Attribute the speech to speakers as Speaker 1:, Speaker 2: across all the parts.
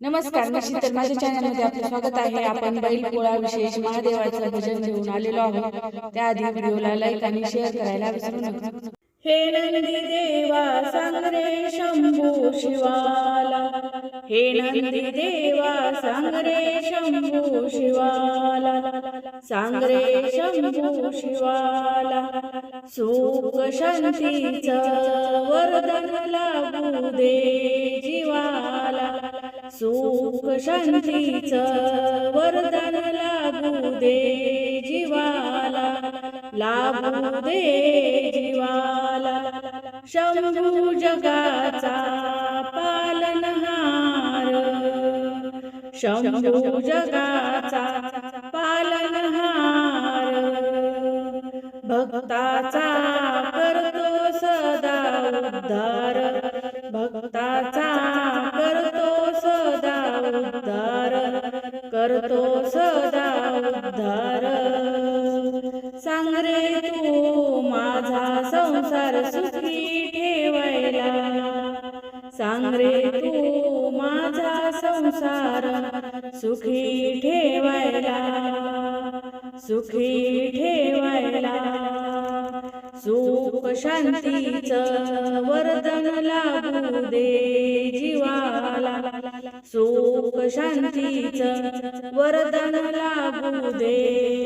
Speaker 1: नमस्कार मी शीतल. माझ्या चॅनलमध्ये आपलं स्वागत आहे. आपण बैल पोळा विशेष महादेवाचं भजन घेऊन आलेलो आहोत. त्याआधी व्हिडिओला लाईक आणि शेअर करायला विसरू नका.
Speaker 2: हे नंदी देवा सांग रे शंभू शिवाला. हे नंदी देवा सांग रे शंभू शिवाला. सांग रे शंभू शिवाला. सुख शांतीचं वरदान लागू दे जीवाला. सुख शांतीचं वरदान लागू दे जीवाला लाभू दे जीवाला. शंभू जगाचा पालनहार शंभू जगाचा पालनहार भक्ताचा करतो सदा उद्धार. तू माझा संसार सुखी ठेवायला. सांग रे तू माझा संसार सुखी ठेवायला. सुखी ठेवायला. सुख शांतीच वरदन लागू दे जीवाला. सुख शांतीच वरदन लागू दे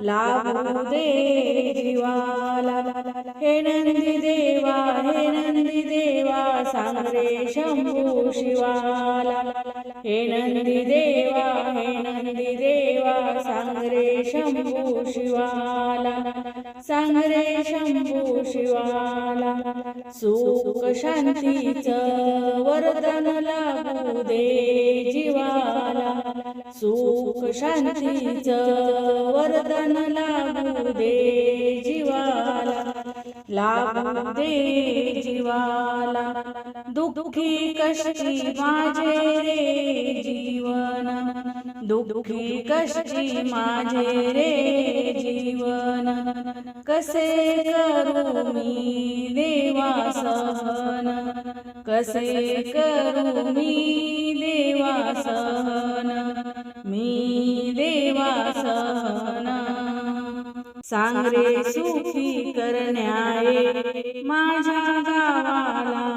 Speaker 2: लागू दे जीवाला. हे नंदी देवा हे नंदी देवा सांग रे शंभू शिवाला. हे नंदी देवा हे नंदी देवा सांग रे शंभू शिवाला. सांग रे शंभू शिवाला. सुख शांतीचं वरदान लागू दे जीवाला सुख शांतीच वरदन लागू दे जीवाला लागू दे जीवाला. दुःखी कष्टी माझे रे जीवन दुःखी कष्टी माझे रे जीवन. कसे करू मी देवा सहन कसे करू मी देवा सहन? मी देवासना. सांगरे सुखी करण्याये माझ्या गावाला.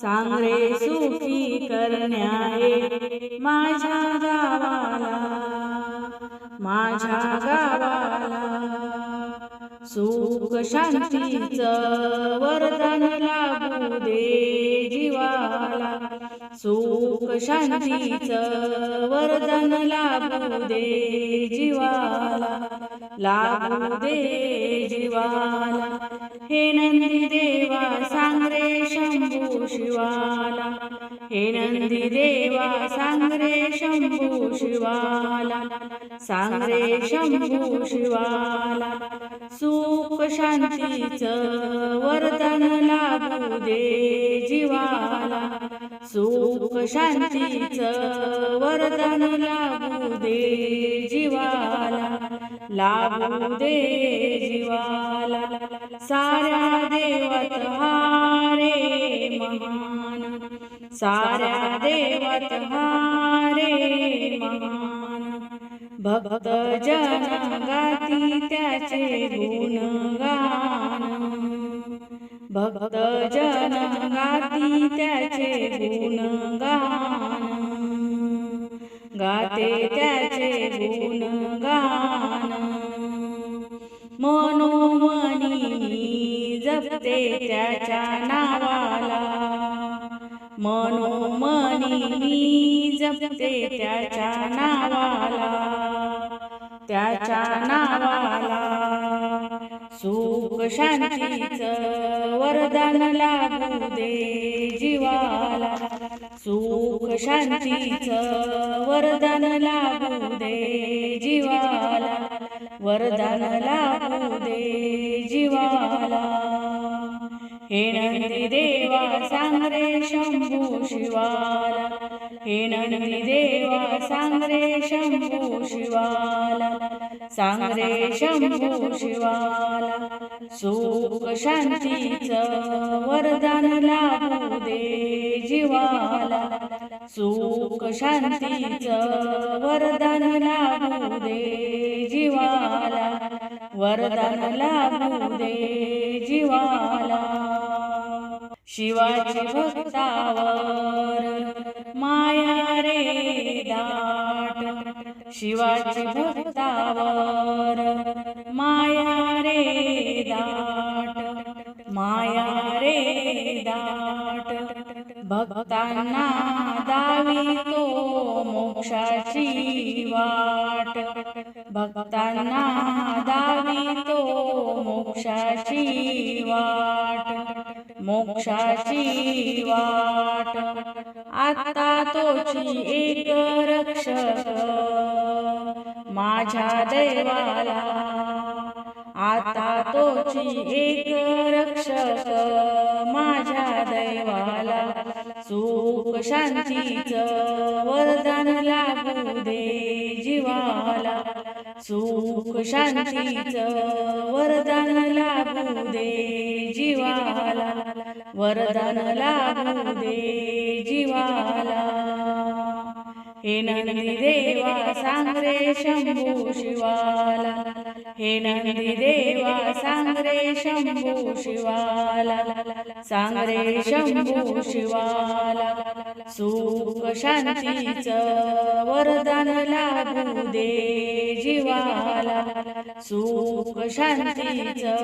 Speaker 2: सांगरे सुखी करण्याये माझ्या गावाला. माझ्या गावाला. सुख शांतीच वरदान लागू दे जीवाला. सुख शांतीचं वरदान लागू दे जीवाला लागू दे जीवाला. हे नंदी देवा सांग रे शंभू शिवाला. हे नंदी देवा सांग रे शंभू शिवाला. सांग रे शंभू शिवाला. सुख शांतीचं वरदान लागू दे शांतीचं वरदान लागू दे जीवाला लागू दे जीवाला. साऱ्या देवत हारे महान साऱ्या देवत हारे महान. भक्त जन गाती त्याचे गुणगान भक्त जन गाती त्याचे गुणगान. गाते त्याचे गुणगान. मनोमनी जपते त्याच्या नावाला. मनोमनी मी जपते त्याच्या नावाला. त्याच्या नावाला. सुख शांतीचं वरदान लागू दे जीवाला. सुख शांतीचं वरदान लागू दे जीवाला. वरदान लागू दे जीवाला. हे नंदी देवा सांग रे शंभू शिवाला. हे नंदी देवा सांग रे शंभू शिवाला. सांग रे शंभू शिवाला सुख शांतीचं वरदान लागू दे जीवाला. सुख शांतीचं वरदान लागू दे जीवाला वरदान लागू दे जीवाला. शिवाची भक्तावर माया रे दाट. शिवाची भक्तावर माया रे दाट. माया रे दाट. भक्तांना दावी तो मोक्षाची वाट. भक्तांना दावी तो मोक्षाची मोक्षाची वाट. आता तोची एक रक्षक माझ्या देवाला. आता तोची एक रक्षक माझ्या दैवाला. सुख शांतीचं वरदान लागू दे जीवाला. सुख शांतीच वरदान लागू दे जीवाला वरदान लागू दे जीवाला. हे नंदी देवा सांग रे शंभू शिवाला. हे नंदी देवा सांग रे शंभू शिवाला. सांग रे शंभू शिवाला. सुख शांतीचं वरदान लागू दे जीवाला. सुख शांतीचं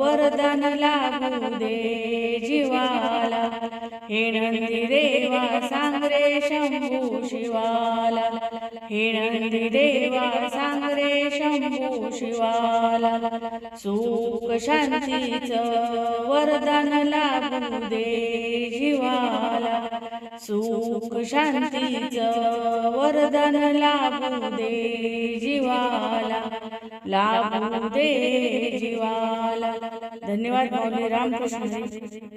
Speaker 2: वरदान लागू दे जीवाला. हे नंदी देवा सांग रे हे नंदी देवा सांग रे शंभू शिवाला सुख शांतीचं वरदान लागू दे जीवाला सुख शांतीचं वरदान लागू दे जीवाला लागू दे जीवाला धन्यवाद माऊली रामकृष्ण